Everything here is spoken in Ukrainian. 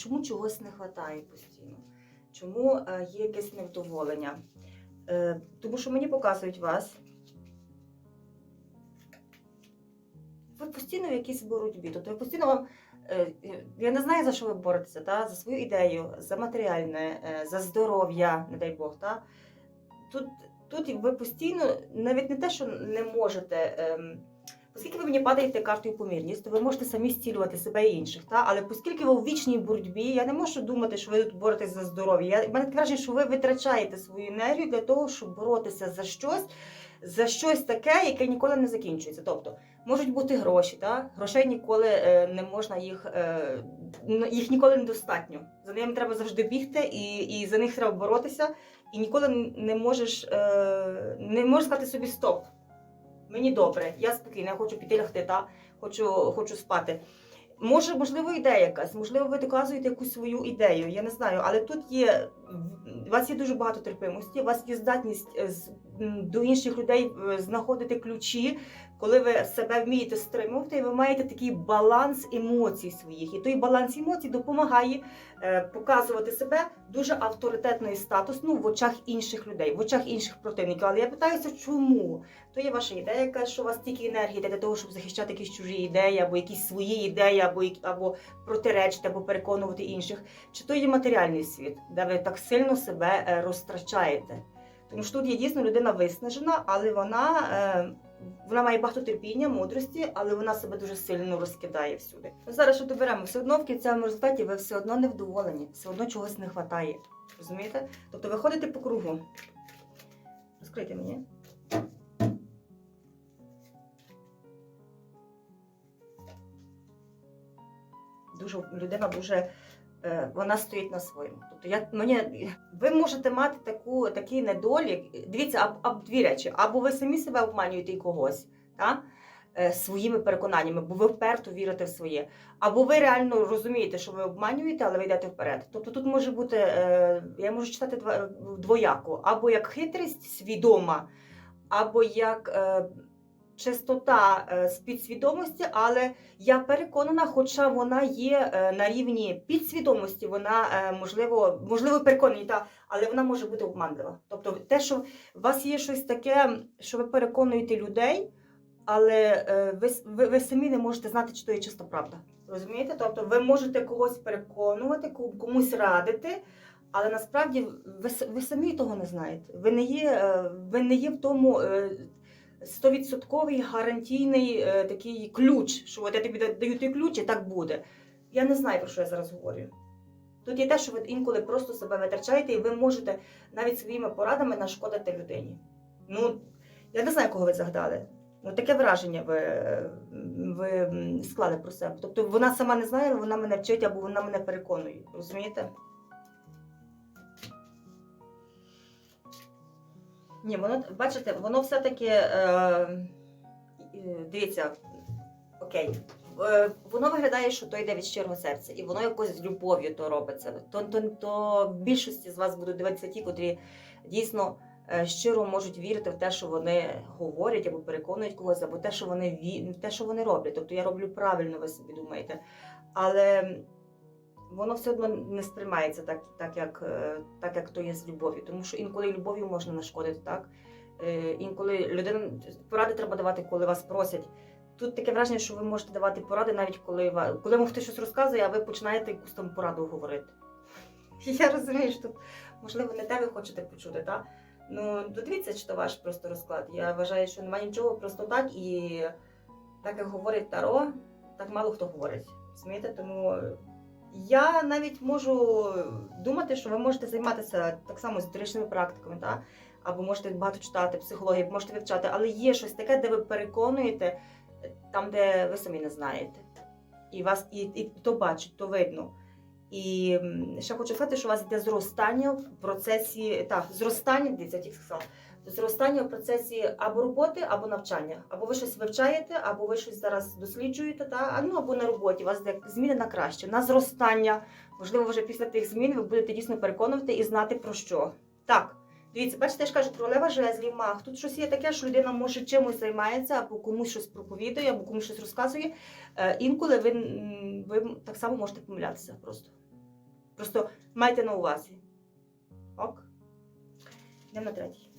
чому чогось не вистачає постійно? Чому е, є якесь невдоволення? Е, тому що мені показують вас. Ви постійно в якійсь боротьбі. Тобто ви постійно вам. е, Я не знаю, за що ви боретеся, та? за свою ідею, за матеріальне, за здоров'я, не дай Бог. Та? Тут, тут ви постійно, навіть не те, що не можете. Оскільки ви мені падаєте картою помірність, то ви можете самі зцілювати себе і інших. Та? Але оскільки ви у вічній боротьбі, я не можу думати, що ви тут боретесь за здоров'я. Я, мене таке що ви витрачаєте свою енергію для того, щоб боротися за щось, за щось таке, яке ніколи не закінчується. Тобто можуть бути гроші, та? грошей ніколи е, не можна їх, е, їх ніколи недостатньо. За ними треба завжди бігти, і, і за них треба боротися. І ніколи не можеш, е, не можеш сказати собі стоп. Мені добре, я спокійна, хочу піти лягти, та хочу, хочу спати. Може, можливо, ідея якась, можливо, ви доказуєте якусь свою ідею, я не знаю, але тут є у вас є дуже багато терпимості, у вас є здатність е, з- до інших людей е, знаходити ключі, коли ви себе вмієте стримувати, ви маєте такий баланс емоцій своїх. І той баланс емоцій допомагає е, показувати себе дуже авторитетно і статусно в очах інших людей, в очах інших противників. Але я питаюся, чому? То є ваша ідея, яка що у вас стільки енергії йде для того, щоб захищати якісь чужі ідеї, або якісь свої ідеї, або, або протиречити, або переконувати інших. Чи то є матеріальний світ, де ви так сильно себе е, розтрачаєте? Тому що тут є дійсно людина виснажена, але вона, е, вона має багато терпіння, мудрості, але вона себе дуже сильно розкидає всюди. Ну, Зараз що доберемо, все одно в кінцевому результаті ви все одно невдоволені, все одно чогось не вистачає. Розумієте? Тобто ви ходите по кругу. Розкрийте мені. Дуже людина дуже вона стоїть на своєму. Тобто я мені ви можете мати таку такий недолік. Дивіться, аб, аб дві речі, або ви самі себе обманюєте і когось, та? е, своїми переконаннями, бо ви вперто вірите в своє. Або ви реально розумієте, що ви обманюєте, але ви йдете вперед. Тобто тут може бути, е, я можу читати двояко, або як хитрість свідома, або як е, чистота е, з підсвідомості, але я переконана, хоча вона є е, на рівні підсвідомості, вона е, можливо, можливо, переконані, та, але вона може бути обманлива. Тобто, те, що у вас є щось таке, що ви переконуєте людей, але ви, ви, ви самі не можете знати, чи то є чиста правда. Розумієте? Тобто, ви можете когось переконувати, ко- комусь радити. Але насправді ви, ви самі того не знаєте. Ви не є, ви не є в тому стовідсотковий гарантійний е, такий ключ, що от я тобі да- даю той ключ, і так буде. Я не знаю, про що я зараз говорю. Тут є те, що ви інколи просто себе витрачаєте, і ви можете навіть своїми порадами нашкодити людині. Ну, я не знаю, кого ви загадали. Ну, таке враження ви, ви склали про себе. Тобто вона сама не знає, але вона мене вчить або вона мене переконує. Розумієте? Ні, воно, бачите, воно все-таки. Е, е, дивіться, окей. Е, воно виглядає, що то йде від щирого серця, і воно якось з любов'ю то робиться. То, то, то більшості з вас будуть дивитися ті, котрі дійсно е, щиро можуть вірити в те, що вони говорять або переконують когось, або те, що вони те, що вони роблять. Тобто я роблю правильно, ви собі думаєте. Але воно все одно не сприймається так, так, як, е, так, як то є з любов'ю. Тому що інколи любов'ю можна нашкодити, так? Е, Інколи людина поради треба давати, коли вас просять. Тут таке враження, що ви можете давати поради, навіть коли коли хтось щось розказує, а ви починаєте якусь там пораду говорити. Я розумію, що можливо, не те ви хочете почути, так? Ну, додивіться, чи то ваш просто розклад. Я вважаю, що немає нічого просто так, і так як говорить Таро, так мало хто говорить. Розумієте? Тому я навіть можу думати, що ви можете займатися так само історичними практиками, так? або можете багато читати психологію, можете вивчати, але є щось таке, де ви переконуєте там, де ви самі не знаєте. І вас і, і то бачить, то видно. І ще хочу сказати, що у вас йде зростання в процесі, так, зростання, дивіться, я тільки сказала, зростання в процесі або роботи, або навчання. Або ви щось вивчаєте, або ви щось зараз досліджуєте, та, ну, або на роботі. У вас йде зміни на краще, на зростання. Можливо, вже після тих змін ви будете дійсно переконувати і знати про що. Так, дивіться, бачите, я ж кажу, королева жезлів, маг. Тут щось є таке, що людина може чимось займається, або комусь щось проповідує, або комусь щось розказує. Е, інколи ви, ви так само можете помилятися просто. Просто майте на увазі. Ок? Йдемо на третій.